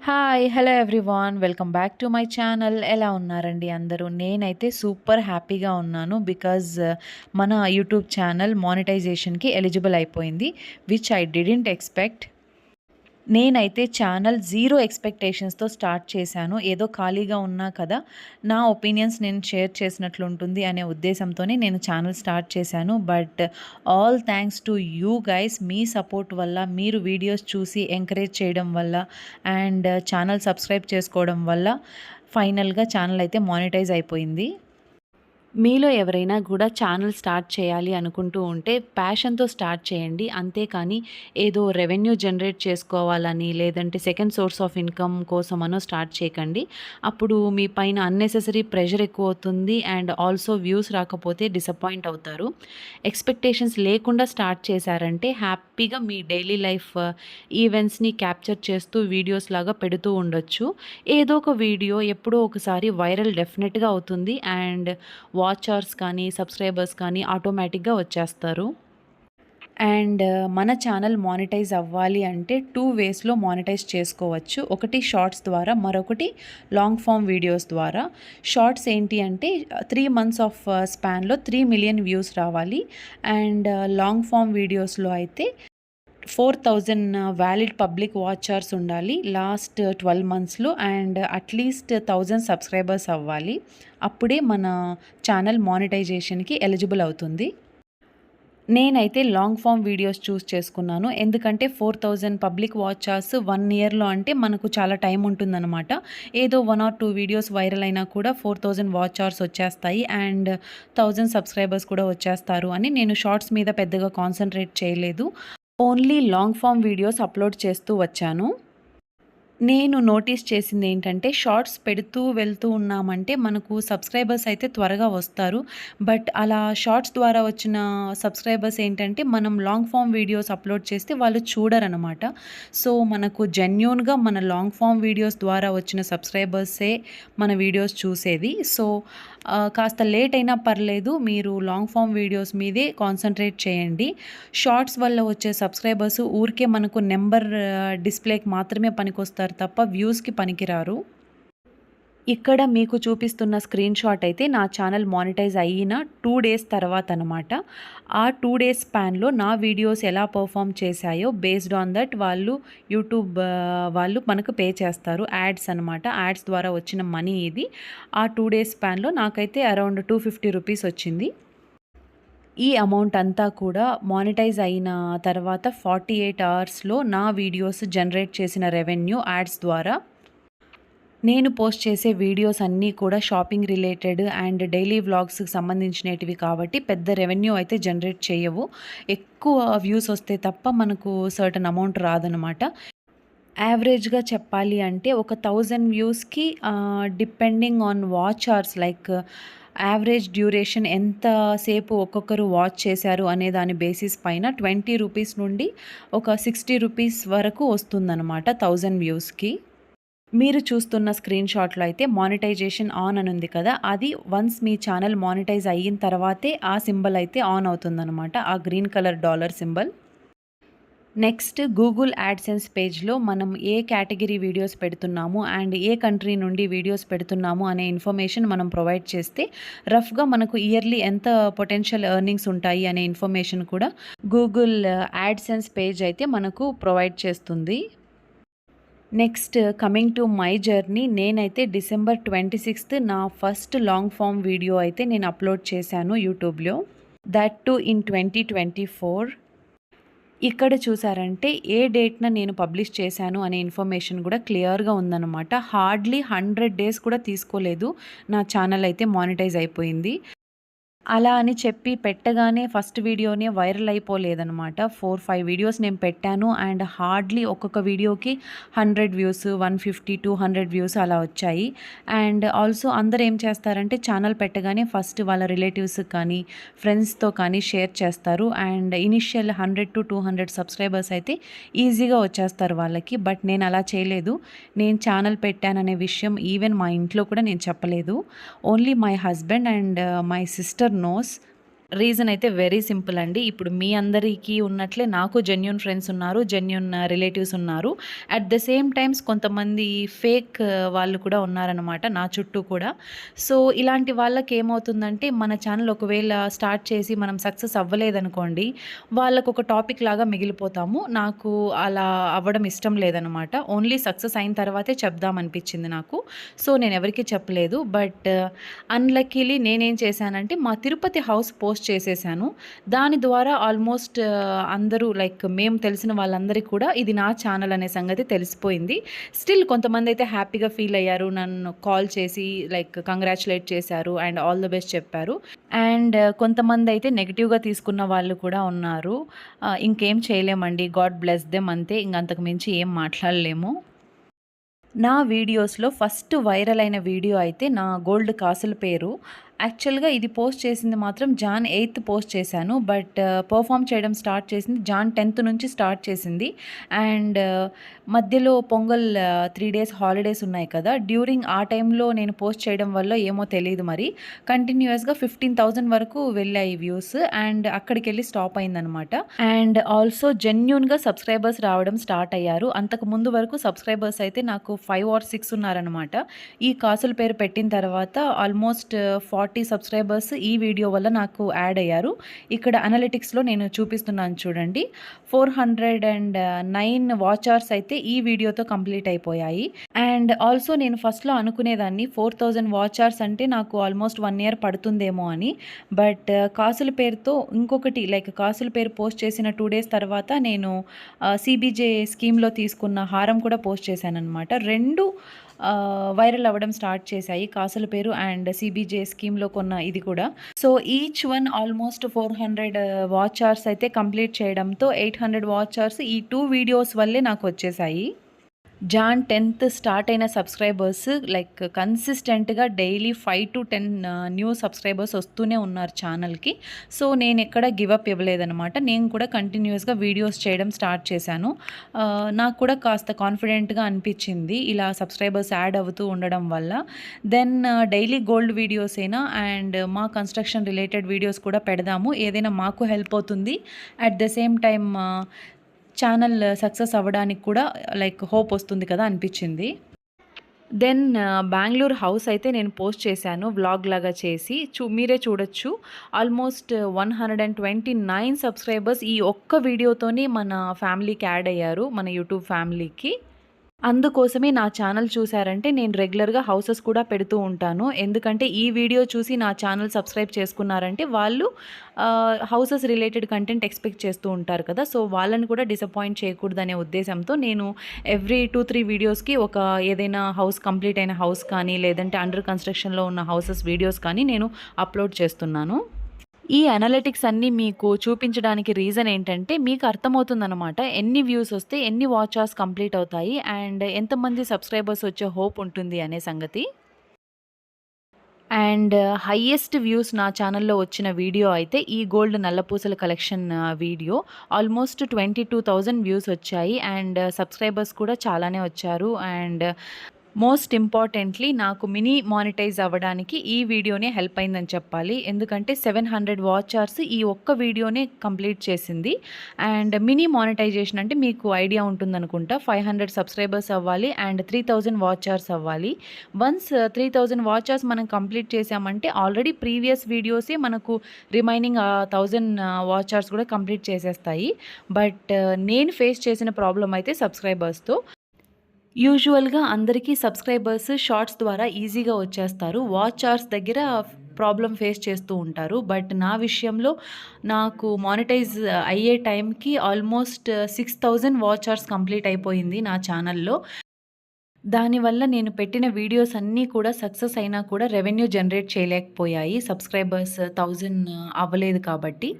Hi hello everyone welcome back to my channel ఎలా ఉన్నారండి అందరూ? నేనైతే సూపర్ హ్యాపీగా ఉన్నాను బికాజ్ uh, మన యూట్యూబ్ ఛానల్ మానిటైజేషన్కి ఎలిజిబుల్ అయిపోయింది విచ్ ఐ డిడెంట్ ఎక్స్పెక్ట్ నేనైతే ఛానల్ జీరో ఎక్స్పెక్టేషన్స్తో స్టార్ట్ చేశాను. ఏదో ఖాళీగా ఉన్నా కదా నా ఒపీనియన్స్ నేను షేర్ చేసినట్లు ఉంటుంది అనే ఉద్దేశంతోనే నేను ఛానల్ స్టార్ట్ చేశాను. But all thanks to you guys. Me support వల్ల మీరు వీడియోస్ చూసి ఎంకరేజ్ చేయడం వల్ల అండ్ ఛానల్ సబ్స్క్రైబ్ చేసుకోవడం వల్ల ఫైనల్గా ఛానల్ అయితే మానిటైజ్ అయిపోయింది. మీలో ఎవరైనా కూడా ఛానల్ స్టార్ట్ చేయాలి అనుకుంటూ ఉంటే ప్యాషన్తో స్టార్ట్ చేయండి. అంతేకాని ఏదో రెవెన్యూ జనరేట్ చేసుకోవాలని లేదంటే సెకండ్ సోర్స్ ఆఫ్ ఇన్కమ్ కోసమనో స్టార్ట్ చేయకండి. అప్పుడు మీ పైన అన్నెసెసరీ ప్రెషర్ ఎక్కువ అవుతుంది అండ్ ఆల్సో వ్యూస్ రాకపోతే డిసప్పాయింట్ అవుతారు. ఎక్స్పెక్టేషన్స్ లేకుండా స్టార్ట్ చేశారంటే హ్యాపీగా మీ డైలీ లైఫ్ ఈవెంట్స్ని క్యాప్చర్ చేస్తూ వీడియోస్ లాగా పెడుతూ ఉండొచ్చు. ఏదో ఒక వీడియో ఎప్పుడో ఒకసారి వైరల్ డెఫినెట్గా అవుతుంది అండ్ వాచర్స్ కానీ సబ్స్క్రైబర్స్ కానీ ఆటోమేటిక్గా వచ్చేస్తారు. అండ్ uh, మన ఛానల్ మానిటైజ్ అవ్వాలి అంటే టూ వేస్లో మానిటైజ్ చేసుకోవచ్చు. ఒకటి షార్ట్స్ ద్వారా మరొకటి లాంగ్ ఫామ్ వీడియోస్ ద్వారా. షార్ట్స్ ఏంటి అంటే త్రీ మంత్స్ ఆఫ్ స్పాన్లో త్రీ మిలియన్ వ్యూస్ రావాలి. అండ్ లాంగ్ ఫామ్ వీడియోస్లో అయితే four thousand valid public watchers ఉండాలి. లాస్ట్ ట్వెల్వ్ మంత్స్లో and at least thousand subscribers అవ్వాలి. అప్పుడే మన ఛానల్ మానిటైజేషన్కి ఎలిజిబుల్ అవుతుంది. నేనైతే లాంగ్ ఫామ్ వీడియోస్ చూస్ చేసుకున్నాను. ఎందుకంటే four thousand public watchers one ఇయర్లో అంటే మనకు చాలా టైం ఉంటుందన్నమాట. ఏదో one or two videos viral అయినా కూడా ఫోర్ థౌజండ్ వాచర్స్ వచ్చేస్తాయి అండ్ థౌజండ్ సబ్స్క్రైబర్స్ కూడా వచ్చేస్తారు అని నేను షార్ట్స్ మీద పెద్దగా కాన్సన్ట్రేట్ చేయలేదు. Only long form videos upload చేస్తూ వచ్చాను. నేను నోటీస్ చేసింది ఏంటంటే షార్ట్స్ పెడుతూ వెళ్తూ ఉన్నామంటే మనకు సబ్స్క్రైబర్స్ అయితే త్వరగా వస్తారు. బట్ అలా షార్ట్స్ ద్వారా వచ్చిన సబ్స్క్రైబర్స్ ఏంటంటే మనం లాంగ్ ఫామ్ వీడియోస్ అప్లోడ్ చేస్తే వాళ్ళు చూడరనమాట. సో మనకు జెన్యున్గా మన లాంగ్ ఫామ్ వీడియోస్ ద్వారా వచ్చిన సబ్స్క్రైబర్సే మన వీడియోస్ చూసేది. సో కాస్త లేట్ అయినా పర్లేదు మీరు లాంగ్ ఫామ్ వీడియోస్ మీదే కాన్సన్ట్రేట్ చేయండి. షార్ట్స్ వల్ల వచ్చే సబ్స్క్రైబర్స్ ఊరికే మనకు నెంబర్ డిస్ప్లేకి మాత్రమే పనికొస్తారు తప్ప వ్యూస్కి పనికిరారు. ఇక్కడ మీకు చూపిస్తున్న స్క్రీన్ షాట్ అయితే నా ఛానల్ మానిటైజ్ అయిన టూ డేస్ తర్వాత అనమాట ఆ టూ డేస్ స్పాన్లో నా వీడియోస్ ఎలా పర్ఫామ్ చేశాయో బేస్డ్ ఆన్ దట్ వాళ్ళు యూట్యూబ్ వాళ్ళు మనకు పే చేస్తారు. యాడ్స్ అనమాట యాడ్స్ ద్వారా వచ్చిన మనీ ఇది. ఆ టూ డేస్ స్పాన్లో నాకైతే అరౌండ్ టూ ఫిఫ్టీ రూపీస్ వచ్చింది. ఈ అమౌంట్ అంతా కూడా మానిటైజ్ అయిన తర్వాత ఫార్టీ ఎయిట్ అవర్స్లో నా వీడియోస్ జనరేట్ చేసిన రెవెన్యూ యాడ్స్ ద్వారా నేను పోస్ట్ చేసే వీడియోస్ అన్నీ కూడా షాపింగ్ రిలేటెడ్ అండ్ డైలీ వ్లాగ్స్కి సంబంధించినటివి కాబట్టి పెద్ద రెవెన్యూ అయితే జనరేట్ చేయవు. ఎక్కువ వ్యూస్ వస్తే తప్ప మనకు సర్టన్ అమౌంట్ రాదనమాట యావరేజ్గా చెప్పాలి అంటే ఒక thousand వ్యూస్కి depending on watch hours like average duration ఎంతసేపు ఒక్కొక్కరు వాచ్ చేశారు అనే దాని బేసిస్ పైన ట్వంటీ రూపీస్ నుండి ఒక సిక్స్టీ రూపీస్ వరకు వస్తుందన్నమాట థౌజండ్ వ్యూస్కి. మీరు చూస్తున్న స్క్రీన్ షాట్లో అయితే మానిటైజేషన్ ఆన్ అని ఉంది కదా అది వన్స్ మీ ఛానల్ మానిటైజ్ అయిన తర్వాతే ఆ సింబల్ అయితే ఆన్ అవుతుందన్నమాట ఆ green colour dollar symbol next Google AdSense పేజ్లో మనం ఏ కేటగిరీ వీడియోస్ పెడుతున్నాము అండ్ ఏ కంట్రీ నుండి వీడియోస్ పెడుతున్నాము అనే ఇన్ఫర్మేషన్ మనం ప్రొవైడ్ చేస్తే రఫ్గా మనకు ఇయర్లీ ఎంత పొటెన్షియల్ ఎర్నింగ్స్ ఉంటాయి అనే ఇన్ఫర్మేషన్ కూడా గూగుల్ యాడ్సెన్స్ పేజ్ అయితే మనకు ప్రొవైడ్ చేస్తుంది. Next coming to my journey నేనైతే డిసెంబర్ ట్వంటీ సిక్స్త్ నా ఫస్ట్ లాంగ్ ఫామ్ వీడియో అయితే నేను అప్లోడ్ చేశాను యూట్యూబ్లో that too in twenty twenty four ఇక్కడ చూసారంటే ఏ డేట్న నేను పబ్లిష్ చేశాను అనే ఇన్ఫర్మేషన్ కూడా క్లియర్గా ఉందన్నమాట. హార్డ్లీ హండ్రెడ్ డేస్ కూడా తీసుకోలేదు. నా ఛానల్ అయితే మానిటైజ్ అయిపోయింది. అలా అని చెప్పి పెట్టగానే ఫస్ట్ వీడియోనే వైరల్ అయిపోలేదనమాట ఫోర్ ఫైవ్ వీడియోస్ నేను పెట్టాను అండ్ హార్డ్లీ ఒక్కొక్క వీడియోకి hundred views one fifty two hundred views అలా వచ్చాయి. అండ్ ఆల్సో అందరు ఏం చేస్తారంటే ఛానల్ పెట్టగానే ఫస్ట్ వాళ్ళ రిలేటివ్స్ కానీ ఫ్రెండ్స్తో కానీ షేర్ చేస్తారు. And initial hundred to two hundred subscribers అయితే ఈజీగా వచ్చేస్తారు వాళ్ళకి. బట్ నేను అలా చేయలేదు. నేను ఛానల్ పెట్టాననే విషయం ఈవెన్ మా ఇంట్లో కూడా నేను చెప్పలేదు. Only my husband and my sister nós reason అయితే వెరీ సింపుల్ అండి. ఇప్పుడు మీ అందరికీ ఉన్నట్లే నాకు జెన్యున్ ఫ్రెండ్స్ ఉన్నారు. జెన్యున్ రిలేటివ్స్ uh, ఉన్నారు. అట్ ద సేమ్ టైమ్స్ కొంతమంది ఫేక్ uh, వాళ్ళు కూడా ఉన్నారనమాట నా చుట్టూ కూడా. సో, ఇలాంటి వాళ్ళకి ఏమవుతుందంటే మన ఛానల్ ఒకవేళ స్టార్ట్ చేసి మనం సక్సెస్ అవ్వలేదనుకోండి, వాళ్ళకు ఒక టాపిక్ లాగా మిగిలిపోతాము. నాకు అలా అవ్వడం ఇష్టం లేదనమాట. ఓన్లీ సక్సెస్ అయిన తర్వాతే చెప్దామనిపించింది నాకు. సో, నేను ఎవరికీ చెప్పలేదు. బట్ అన్‌లక్కీలీ uh, నేనేం చేశానంటే మా తిరుపతి హౌస్ పోస్ట్ చేసేసాను. దాని ద్వారా ఆల్మోస్ట్ అందరూ లైక్ మేము తెలిసిన వాళ్ళందరికీ కూడా ఇది నా ఛానల్ అనే సంగతి తెలిసిపోయింది. స్టిల్ కొంతమంది అయితే హ్యాపీగా ఫీల్ అయ్యారు. నన్ను కాల్ చేసి లైక్ కంగ్రాచులేట్ చేశారు అండ్ ఆల్ ద బెస్ట్ చెప్పారు. అండ్ కొంతమంది అయితే నెగిటివ్గా తీసుకున్న వాళ్ళు కూడా ఉన్నారు. ఇంకేం చేయలేమండి. గాడ్ బ్లెస్ దెమ్ అంతే. ఇంకంతకు మించి ఏం మాట్లాడలేము. నా వీడియోస్‌లో ఫస్ట్ వైరల్ అయిన వీడియో అయితే నా గోల్డ్ కాసుల పేరు. యాక్చువల్‌గా ఇది పోస్ట్ చేసింది మాత్రం జాన్ ఎయిత్ పోస్ట్ చేశాను. బట్ పెర్ఫార్మ్ చేయడం స్టార్ట్ చేసింది జాన్ 10థ్ నుంచి స్టార్ట్ చేసింది. అండ్ మధ్యలో పొంగల్ త్రీ డేస్ హాలిడేస్ ఉన్నాయి కదా! డ్యూరింగ్ ఆ టైంలో నేను పోస్ట్ చేయడం వల్ల ఏమో తెలియదు మరి. కంటిన్యూయస్‌గా 15,000 వరకు వెళ్ళాయి వ్యూస్. అండ్ అక్కడికెళ్ళి స్టాప్ అయిందనమాట. అండ్ ఆల్సో జెన్యున్గా సబ్స్క్రైబర్స్ రావడం స్టార్ట్ అయ్యారు. అంతకు ముందు వరకు సబ్స్క్రైబర్స్ అయితే నాకు ఫైవ్ ఆర్ సిక్స్ ఉన్నారనమాట. ఈ కాసుల పేరు పెట్టిన తర్వాత ఆల్మోస్ట్ 40 సబ్స్క్రైబర్స్ ఈ వీడియో వల్ల నాకు యాడ్ అయ్యారు. ఇక్కడ అనలిటిక్స్‌లో నేను చూపిస్తున్నాను చూడండి. 409 వాచ్ అవర్స్ అయితే ఈ వీడియోతో కంప్లీట్ అయిపోయాయి. అండ్ ఆల్సో నేను ఫస్ట్‌లో అనుకునేదాన్ని 4000 వాచ్ అవర్స్ అంటే నాకు ఆల్మోస్ట్ వన్ ఇయర్ పడుతుందేమో అని. బట్ కాసుల పేరుతో ఇంకొకటి లైక్ కాసుల పేరు పోస్ట్ చేసిన టూ డేస్ తర్వాత నేను సిబిజే సీబీజే స్కీమ్‌లో తీసుకున్న హారం కూడా పోస్ట్ చేశాను అనమాట రెండు వైరల్ అవ్వడం స్టార్ట్ చేశాయి. కాసుల పేరు అండ్ సీబీజే స్కీమ్‌లో కొన్న ఇది కూడా. So, each one almost 400 watch hours అయితే కంప్లీట్ చేయడంతో 800 వాచ్ అవర్స్ ఈ టూ వీడియోస్ వల్లే నాకు వచ్చేసాయి జాన్ 10థ్ స్టార్ట్ అయిన సబ్స్క్రైబర్స్ లైక్ కన్సిస్టెంట్‌గా డైలీ 5-10 న్యూ సబ్స్క్రైబర్స్ వస్తూనే ఉన్నారు ఛానల్‌కి. సో, నేను గివ్ అప్ ఇవ్వలేదనమాట. నేను కూడా కంటిన్యూస్గా వీడియోస్ చేయడం స్టార్ట్ చేశాను. Uh, నాకు కూడా కాస్త కాన్ఫిడెంట్‌గా అనిపించింది. ఇలా సబ్స్క్రైబర్స్ యాడ్ అవుతూ ఉండడం వల్ల. దెన్ డైలీ గోల్డ్ వీడియోస్ అయినా అండ్ మా కన్‌స్ట్రక్షన్ రిలేటెడ్ వీడియోస్ కూడా పెడదాము. ఏదైనా మాకు హెల్ప్ అవుతుంది. At the same time channel success uh, అవ్వడానికి కూడా uh, లైక్ హోప్ వస్తుంది కదా! అనిపించింది. దెన్ బెంగళూరు హౌస్ అయితే నేను పోస్ట్ చేశాను వ్లాగ్ లాగా చేసి. చూ మీరే చూడొచ్చు. ఆల్మోస్ట్ 129 సబ్స్క్రైబర్స్ ఈ ఒక్క వీడియోతోనే మన ఫ్యామిలీకి యాడ్ అయ్యారు. మన యూట్యూబ్ ఫ్యామిలీకి. అందుకోసమే నా ఛానల్ చూసారంటే నేను రెగ్యులర్‌గా హౌసెస్ కూడా పెడుతూ ఉంటాను. ఎందుకంటే ఈ వీడియో చూసి నా ఛానల్ సబ్స్క్రైబ్ చేసుకున్నారంటే వాళ్ళు హౌసెస్ రిలేటెడ్ కంటెంట్ ఎక్స్‌పెక్ట్ చేస్తూ ఉంటారు కదా! సో, వాళ్ళని కూడా డిసప్పాయింట్ చేయకూడదనే ఉద్దేశంతో నేను ఎవ్రీ 2, 3 వీడియోస్‌కి ఒక ఏదైనా హౌస్ కంప్లీట్ అయిన హౌస్ కానీ లేదంటే అండర్ కన్‌స్ట్రక్షన్‌లో ఉన్న హౌసెస్ వీడియోస్ కానీ నేను అప్‌లోడ్ చేస్తున్నాను. ఈ అనలిటిక్స్ అన్నీ మీకు చూపించడానికి రీజన్ ఏంటంటే మీకు అర్థమవుతుందనమాట. ఎన్ని వ్యూస్ వస్తే ఎన్ని వాచ్ అవర్స్ కంప్లీట్ అవుతాయి అండ్ ఎంతమంది సబ్స్క్రైబర్స్ వచ్చే హోప్ ఉంటుంది అనే సంగతి. అండ్ హయ్యెస్ట్ వ్యూస్ నా ఛానల్‌లో వచ్చిన వీడియో అయితే ఈ గోల్డ్ నల్లపూసల కలెక్షన్ వీడియో. ఆల్మోస్ట్ 22,000 వ్యూస్ వచ్చాయి. అండ్ సబ్స్క్రైబర్స్ కూడా చాలానే వచ్చారు. అండ్ మోస్ట్ ఇంపార్టెంట్‌లీ నాకు మినీ మానిటైజ్ అవ్వడానికి ఈ వీడియోనే హెల్ప్ అయిందని చెప్పాలి. ఎందుకంటే 700 వాచ్ వాచర్స్ ఈ ఒక్క వీడియోనే కంప్లీట్ చేసింది. అండ్ మినీ మానిటైజేషన్ అంటే మీకు ఐడియా ఉంటుందనుకుంటా. 500 సబ్స్క్రైబర్స్ అవ్వాలి అండ్ 3000 వాచ్ వాచర్స్ అవ్వాలి. Once uh, three thousand watchers మనం కంప్లీట్ చేసామంటే ఆల్రెడీ ప్రీవియస్ వీడియోసే మనకు remaining uh, thousand uh, watchers కూడా కంప్లీట్ చేసేస్తాయి. బట్ నేను ఫేస్ చేసిన ప్రాబ్లమ్ అయితే సబ్స్క్రైబర్స్‌తో. యూజువల్‌గా అందరికీ సబ్స్క్రైబర్స్ షార్ట్స్ ద్వారా ఈజీగా వచ్చేస్తారు. వాచ్ అవర్స్ దగ్గర ప్రాబ్లం ఫేస్ చేస్తూ ఉంటారు. బట్ నా విషయంలో నాకు మానిటైజ్ అయ్యే టైంకి ఆల్మోస్ట్ 6000 వాచ్ అవర్స్ కంప్లీట్ అయిపోయింది నా ఛానల్‌లో. దానివల్ల నేను పెట్టిన వీడియోస్ అన్నీ కూడా సక్సెస్ అయినా కూడా రెవెన్యూ జనరేట్ చేయలేకపోయాయి. సబ్స్క్రైబర్స్ థౌజండ్ అవ్వలేదు కాబట్టి.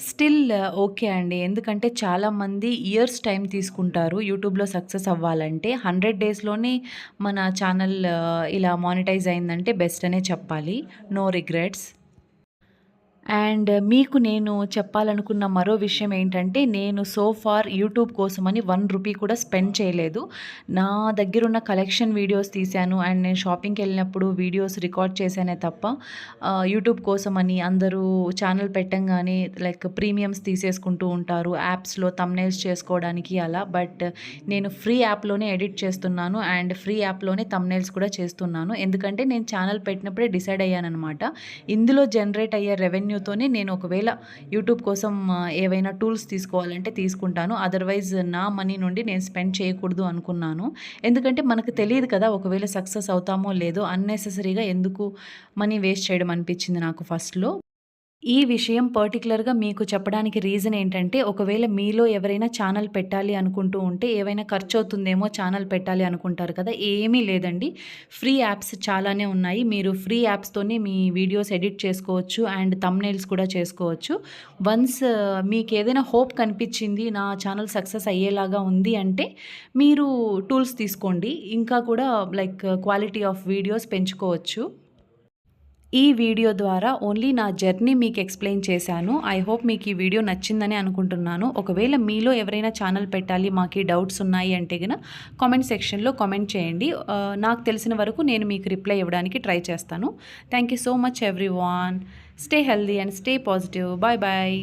స్టిల్ ఓకే అండి. ఎందుకంటే చాలామంది ఇయర్స్ టైం తీసుకుంటారు యూట్యూబ్‌లో సక్సెస్ అవ్వాలంటే. 100 డేస్‌లోనే మన ఛానల్ ఇలా మానిటైజ్ అయిందంటే బెస్ట్ అనే చెప్పాలి. No regrets. అండ్ uh, మీకు నేను చెప్పాలనుకున్న మరో విషయం ఏంటంటే నేను సో ఫార్ యూట్యూబ్ కోసమని వన్ రూపీ కూడా స్పెండ్ చేయలేదు. నా దగ్గర ఉన్న కలెక్షన్ వీడియోస్ తీశాను అండ్ నేను షాపింగ్కి వెళ్ళినప్పుడు వీడియోస్ రికార్డ్ చేశానే తప్ప యూట్యూబ్ కోసమని అందరూ ఛానల్ పెట్టంగానే లైక్ ప్రీమియమ్స్ తీసేసుకుంటూ ఉంటారు యాప్స్లో తమ్నేల్స్ చేసుకోవడానికి అలా. బట్ నేను ఫ్రీ యాప్లోనే ఎడిట్ చేస్తున్నాను అండ్ ఫ్రీ యాప్లోనే తమ్నేల్స్ కూడా చేస్తున్నాను. ఎందుకంటే నేను ఛానల్ పెట్టినప్పుడే డిసైడ్ అయ్యానమాట ఇందులో జనరేట్ అయ్యే రెవెన్యూ రెవెన్యూతోనే నేను ఒకవేళ యూట్యూబ్ కోసం ఏవైనా టూల్స్ తీసుకోవాలంటే తీసుకుంటాను. అదర్వైజ్ నా మనీ నుండి నేను స్పెండ్ చేయకూడదు అనుకున్నాను. ఎందుకంటే మనకు తెలియదు కదా ఒకవేళ సక్సెస్ అవుతామో లేదో అన్నెసెసరీగా ఎందుకు మనీ వేస్ట్ చేయడం అనిపించింది నాకు ఫస్ట్లో. ఈ విషయం పర్టికులర్గా మీకు చెప్పడానికి రీజన్ ఏంటంటే ఒకవేళ మీలో ఎవరైనా ఛానల్ పెట్టాలి అనుకుంటూ ఉంటే ఏవైనా ఖర్చు అవుతుందేమో ఛానల్ పెట్టాలి అనుకుంటారు కదా ఏమీ లేదండి. ఫ్రీ యాప్స్ చాలానే ఉన్నాయి. మీరు ఫ్రీ యాప్స్తోనే మీ వీడియోస్ ఎడిట్ చేసుకోవచ్చు అండ్ తమ్నైల్స్ కూడా చేసుకోవచ్చు. వన్స్ మీకు ఏదైనా హోప్ కనిపించింది నా ఛానల్ సక్సెస్ అయ్యేలాగా ఉంది అంటే మీరు టూల్స్ తీసుకోండి. ఇంకా కూడా లైక్ క్వాలిటీ ఆఫ్ వీడియోస్ పెంచుకోవచ్చు. ఈ వీడియో ద్వారా ఓన్లీ నా జర్నీ మీకు ఎక్స్ప్లెయిన్ చేశాను. ఐ హోప్ మీకు ఈ వీడియో నచ్చిందని అనుకుంటున్నాను. ఒకవేళ మీలో ఎవరైనా ఛానల్ పెట్టాలి మాకు డౌట్స్ ఉన్నాయి అంటే కనుక కామెంట్ సెక్షన్లో కామెంట్ చేయండి. నాకు తెలిసిన వరకు నేను మీకు రిప్లై ఇవ్వడానికి ట్రై చేస్తాను. Thank you so much everyone stay healthy and stay positive bye bye